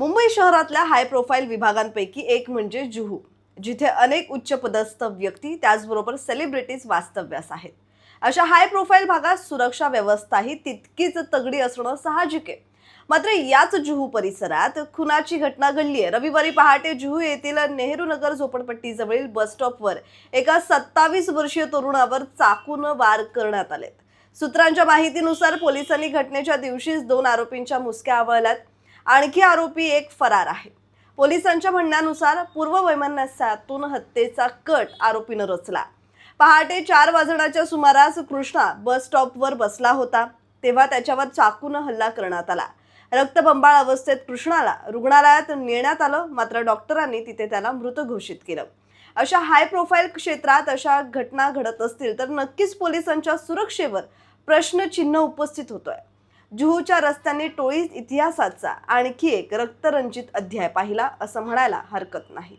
मुंबई शहरातल्या high profile विभागांपैकी एक म्हणजे जुहू जिथे अनेक उच्चपदस्थ व्यक्ती त्याचबरोबर सेलिब्रिटीज वास्तव्यास आहेत. अशा हाय प्रोफाईल भागात सुरक्षा व्यवस्थाही तितकीच तगडी असणं साहजिक आहे. मात्र याच जुहू परिसरात खुनाची घटना घडली आहे रविवारी पहाटे जुहू येथील नेहरू नगर झोपडपट्टीजवळील बस स्टॉपवर एका सत्तावीस वर्षीय तरुणावर चाकून वार करण्यात आलेत. सूत्रांच्या माहितीनुसार पोलिसांनी घटनेच्या दिवशीच दोन आरोपींच्या मुसक्या आवळल्यात. आणखी आरोपी एक फरार आहे. पोलिसांच्या म्हणण्यानुसार पूर्व वैमनस्यातून हत्येचा कट आरोपीनं रचला. पहाटे चार वाजण्याच्या सुमारास कृष्णा बस स्टॉपवर बसला होता. तेव्हा त्याच्यावर चाकून हल्ला करण्यात आला. रक्तबंबाळ अवस्थेत कृष्णाला रुग्णालयात नेण्यात आलं मात्र डॉक्टरांनी तिथे त्याला मृत घोषित केलं. अशा हाय प्रोफाईल क्षेत्रात अशा घटना घडत असतील तर नक्कीच पोलिसांच्या सुरक्षेवर प्रश्नचिन्ह उपस्थित होतोय. जुहूच्या रस्त्यांनी टोळी इतिहासाचा आणखी एक रक्तरंजित अध्याय पाहिला असं म्हणायला हरकत नाही.